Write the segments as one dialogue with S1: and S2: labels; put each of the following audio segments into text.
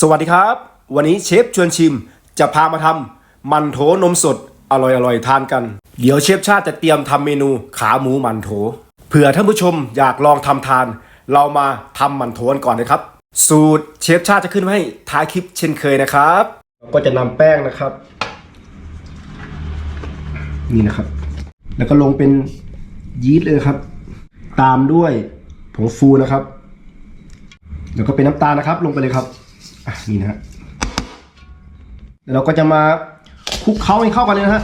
S1: สวัสดีครับ วันนี้เชฟชวนชิมจะพามาทำมันโถนมสดอร่อยๆทานกัน เดี๋ยวเชฟชาติจะเตรียมทำเมนูขาหมูมันโถ เผื่อท่านผู้ชมอยากลองทำทาน เรามาทำมันโถกันก่อนนะครับ สูตรเชฟชาติจะขึ้นให้ท้ายคลิปเช่นเคยนะครับก็จะนำแป้งนะครับ นี่นะครับ แล้วก็ลงเป็นยีสต์เลยครับ ตามด้วยผงฟูนะครับ แล้วก็เป็นน้ำตาลนะครับ ลงไปเลยครับ อะนี่นะฮะเราก็จะมาคลุกเคล้าให้เข้ากันเลยนะฮะ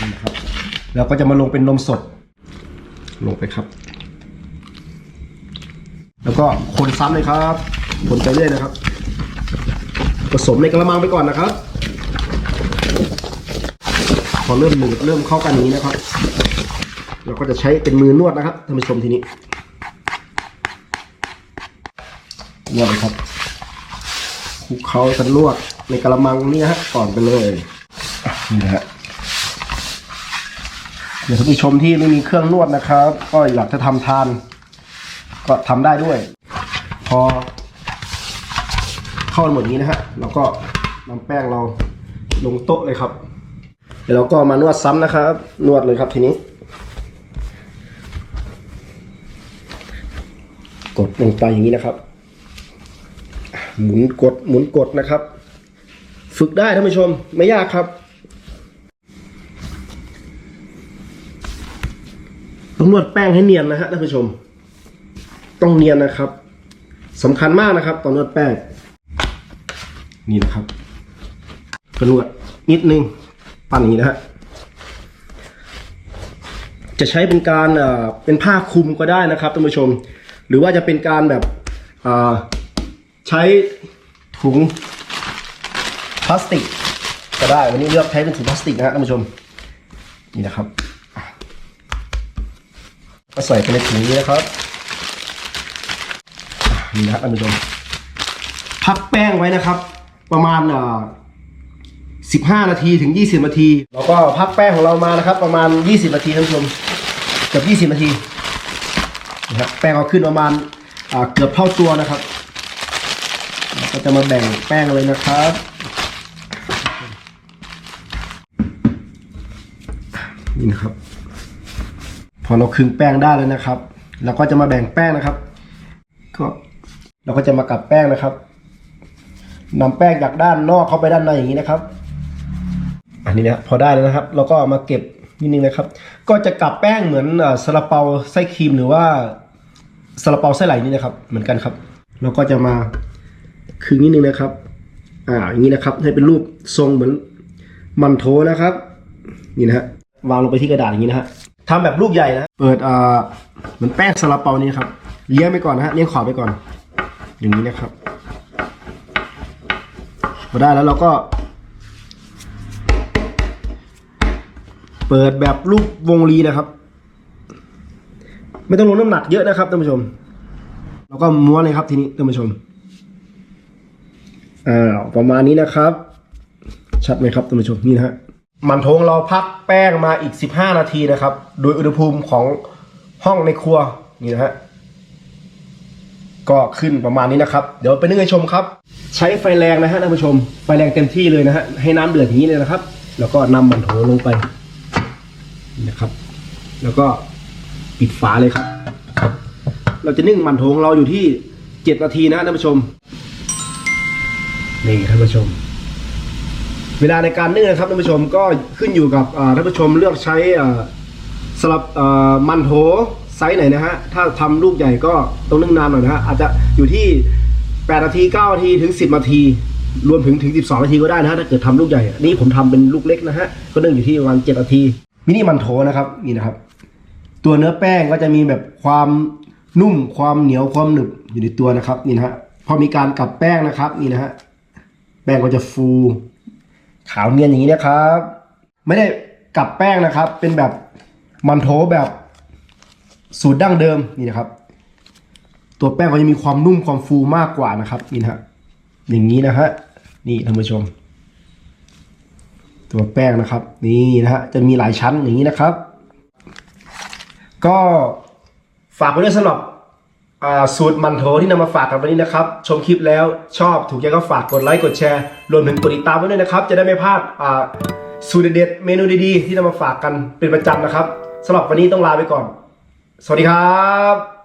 S1: นี่นะครับแล้วก็จะมาลงเป็นนมสด ลงไปครับ แล้วก็คนซ้ำเลยครับ คนไปเรื่อยนะครับ ผสมในกระมังไปก่อนนะครับ พอเริ่มหนืดเริ่มเข้ากันอย่างนี้นะครับ เราก็จะใช้เป็นมือนวดนะครับท่านผู้ชมทีนี้ นวดเลยครับคลุกเคล้ากันนวดในกระมังนี่นะฮะก่อนไปเลยนี่นะฮะเดี๋ยวท่านผู้ชมที่ไม่มีเครื่องนวดนะครับ ก็อยากจะทำทาน ก็ทำได้ด้วย พอ เข้ากันหมดนี้นะฮะเราก็นำแป้งเราลงโต๊ะเลยครับ เดี๋ยวเราก็มานวดซ้ำนะครับ นวดเลยครับทีนี้ กดลงไปอย่างนี้นะครับ หมุนกดหมุนกดนะครับ ฝึกได้ท่านผู้ชมไม่ยากครับ ต้องนวดแป้งให้เนียนนะฮะท่านผู้ชม ต้องเนียนนะครับสำคัญมากนะครับตอนนวดแป้ง นี่นะครับกระนวดนิดนึงปั่นนี้นะฮะจะใช้เป็นการเป็นผ้าคลุมก็ได้นะครับท่านผู้ชม หรือว่าจะเป็นการแบบ ใช้ถุงพลาสติก ก็ได้วันนี้เลือกใช้เป็นถุงพลาสติกนะฮะท่านผู้ชม นี่นะครับ ก็ใส่ไปในถุงนี้นะครับนี่นะครับท่านผู้ชมพักแป้งไว้นะครับ ประมาณอ่า15 นาทีถึง 20 นาทีแล้วก็พักแป้งของเรามานะครับ ประมาณ 20 นาทีท่านผู้ชมเกือบ 20 นาทีนะครับแป้งเอาขึ้นประมาณอ่าเกือบเท่าตัวนะครับ เราก็จะมาแบ่งแป้งเลยนะครับ นี่นะครับ พอเราคึงแป้งได้แล้วนะครับ เราก็จะมาแบ่งแป้งนะครับ ก็เราก็จะมากลับแป้งนะครับนำแป้งจากด้านนอกเข้าไปด้านในอย่างนี้นะครับ อันนี้นะพอได้แล้วนะครับ เราก็มาเก็บนิดนึงนะครับ ก็จะกลับแป้งเหมือนเอ่อซาลาเปาไส้ครีมหรือว่าซาลาเปาไส้ไหลนี่นะครับ เหมือนกันครับ เราก็จะมา คึงนิดนึงนะครับ อ่าอย่างนี้นะครับ ให้เป็นรูปทรงเหมือนมันโถนะครับ นี่นะฮะวางลงไปที่กระดาษอย่างนี้นะฮะทำแบบลูกใหญ่นะเปิดอ่าเหมือนแป้งซาลาเปานี่ครับเลี้ยงไปก่อนนะฮะเลี้ยงขอบไปก่อน อย่างนี้นะครับพอได้แล้วเราก็ เปิดแบบรูปวงรีนะครับ ไม่ต้องลงน้ำหนักเยอะนะครับท่านผู้ชม แล้วก็ม้วนเลยครับทีนี้ท่านผู้ชม อ่าประมาณนี้นะครับ ชัดไหมครับท่านผู้ชมนี่นะฮะมันโถงเราพักแป้งมาอีก 15 นาทีนะครับ โดยอุณหภูมิของห้องในครัวนี่นะฮะก็ขึ้นประมาณนี้นะครับ เดี๋ยวไปนึ่งให้ชมครับ ใช้ไฟแรงนะฮะท่านผู้ชม ไฟแรงเต็มที่เลยนะฮะให้น้ำเดือดอย่างนี้เลยนะครับ แล้วก็นำมันโถลงไปนะครับ แล้วก็ปิดฝาเลยครับ เราจะนึ่งมันโถงเราอยู่ที่เจ็ดนาทีนะท่านผู้ชม นี่ท่านผู้ชม เวลาในการนึ่งนะครับท่านผู้ชมก็ขึ้นอยู่กับท่านผู้ชมเลือกใช้สำหรับมันโถไซส์ไหนนะฮะ ถ้าทำลูกใหญ่ก็ต้องนึ่งนานหน่อยนะฮะ อาจจะอยู่ที่ 8 นาที 9 นาที ถึง 10 นาที รวมถึงถึง 12 นาทีก็ได้นะฮะ ถ้าเกิดทำลูกใหญ่อันนี่ผมทำเป็นลูกเล็กนะฮะ ก็นึ่งอยู่ที่ประมาณ 7 นาที มินิมันโถนะครับ นี่นะครับ ตัวเนื้อแป้งก็จะมีแบบความนุ่ม ความเหนียว ความหนึบอยู่ในตัวนะครับ นี่นะฮะ พอมีการกลับแป้งนะครับ นี่นะฮะ แป้งก็จะฟู ขาวเนียนอย่างนี้นะครับ ไม่ได้กลับแป้งนะครับ เป็นแบบมันโถแบบสูตรดั้งเดิมนี่นะครับ ตัวแป้งก็จะมีความนุ่มความฟูมากกว่านะครับนี่นะฮะอย่างนี้นะฮะนี่ท่านผู้ชม ตัวแป้งนะครับ นี่นะฮะจะมีหลายชั้นอย่างนี้นะครับ ก็ฝากไว้ด้วยสำหรับ สูตรมันโถที่นำมาฝากกันวันนี้นะครับ ชมคลิปแล้วชอบถูกใจก็ฝากกดไลค์กดแชร์ รวมถึงกดติดตามไว้ด้วยนะครับ จะได้ไม่พลาดสูตรเด็ดเมนูดีๆ ที่นำมาฝากกันเป็นประจำนะครับสำหรับวันนี้ต้องลาไปก่อน สวัสดีครับ